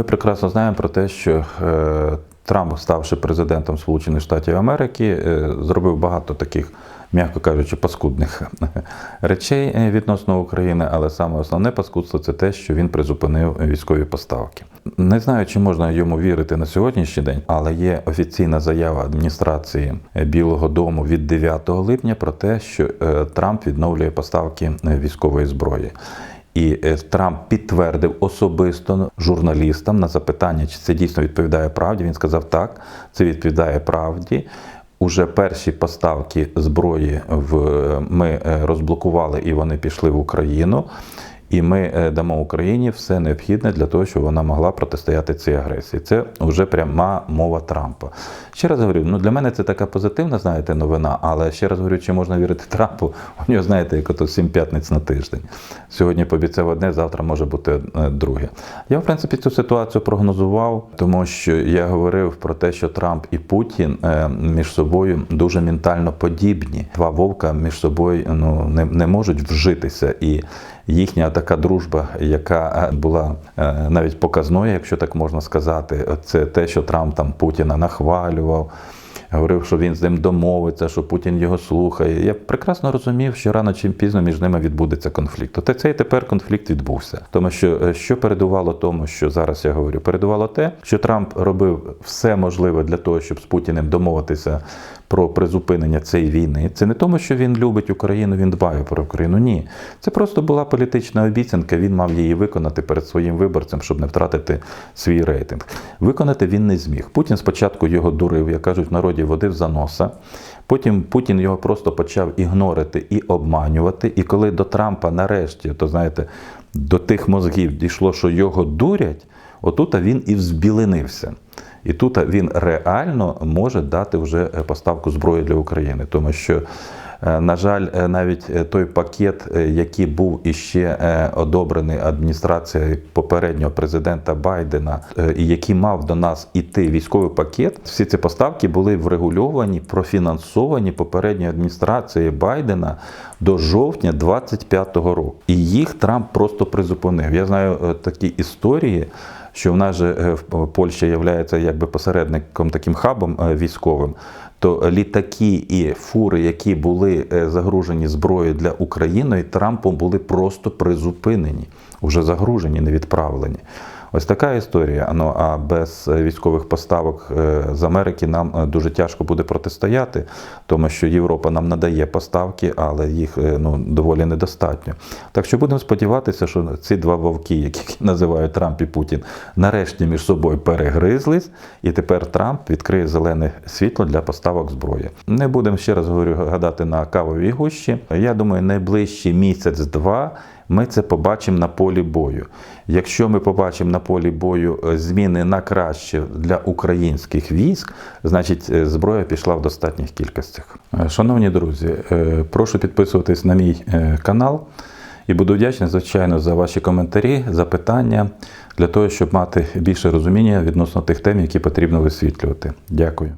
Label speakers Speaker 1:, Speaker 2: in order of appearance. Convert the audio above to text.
Speaker 1: Ми прекрасно знаємо про те, що е, Трамп, ставши президентом Сполучених Штатів Америки, е, зробив багато таких, м'яко кажучи, паскудних речей е, відносно України, але саме основне паскудство це те, що він призупинив військові поставки. Не знаю, чи можна йому вірити на сьогоднішній день, але є офіційна заява адміністрації Білого Дому від 9 липня про те, що Трамп відновлює поставки військової зброї. І е, Трамп підтвердив особисто журналістам на запитання, чи це дійсно відповідає правді. Він сказав, так, це відповідає правді. Уже перші поставки зброї в ми е, розблокували і вони пішли в Україну. І ми е, дамо Україні все необхідне для того, щоб вона могла протистояти цій агресії. Це вже пряма мова Трампа. Ще раз говорю, ну для мене це така позитивна, знаєте, новина, але ще раз говорю, чи можна вірити Трампу? У нього, знаєте, як ото сім п'ятниць на тиждень. Сьогодні пообіцяв одне, завтра може бути е, друге. Я, в принципі, цю ситуацію прогнозував, тому що я говорив про те, що Трамп і Путін е, між собою дуже ментально подібні. Два вовка між собою ну не, не можуть вжитися і. Їхня така дружба, яка е, була е, навіть показною, якщо так можна сказати, це те, що Трамп там Путіна нахвалював, говорив, що він з ним домовиться, що Путін його слухає. Я прекрасно розумів, що рано чи пізно між ними відбудеться конфлікт. От цей тепер конфлікт відбувся. Тому що е, що передувало тому, що зараз я говорю, передувало те, що Трамп робив все можливе для того, щоб з Путіним домовитися про призупинення цієї війни. Це не тому, що він любить Україну, він дбає про Україну. Ні, це просто була політична обіцянка. Він мав її виконати перед своїм виборцем, щоб не втратити свій рейтинг. Виконати він не зміг. Путін спочатку його дурив, як кажуть, в народі водив за носа. Потім Путін його просто почав ігнорити і обманювати. І коли до Трампа нарешті, то знаєте, до тих мозгів дійшло, що його дурять, отут він і взбіленився. І тут він реально може дати вже поставку зброї для України, тому що. На жаль, навіть той пакет, який був іще одобрений адміністрацією попереднього президента Байдена, і який мав до нас іти військовий пакет, всі ці поставки були врегульовані, профінансовані попередньою адміністрацією Байдена до жовтня 25-го року. І їх Трамп просто призупинив. Я знаю такі історії що в нас же Польща є якби посередником таким хабом військовим, то літаки і фури, які були загружені зброєю для України, Трампом були просто призупинені, вже загружені, не відправлені. Ось така історія. Ну а без військових поставок з Америки нам дуже тяжко буде протистояти, тому що Європа нам надає поставки, але їх ну доволі недостатньо. Так що будемо сподіватися, що ці два вовки, які називають Трамп і Путін, нарешті між собою перегризлись, і тепер Трамп відкриє зелене світло для поставок зброї. Не будемо ще раз говорю гадати на кавовій гущі. Я думаю, найближчий місяць-два. Ми це побачимо на полі бою. Якщо ми побачимо на полі бою зміни на краще для українських військ, значить зброя пішла в достатніх кількостях. Шановні друзі, прошу підписуватись на мій канал і буду вдячний, звичайно, за ваші коментарі, запитання для того, щоб мати більше розуміння відносно тих тем, які потрібно висвітлювати. Дякую.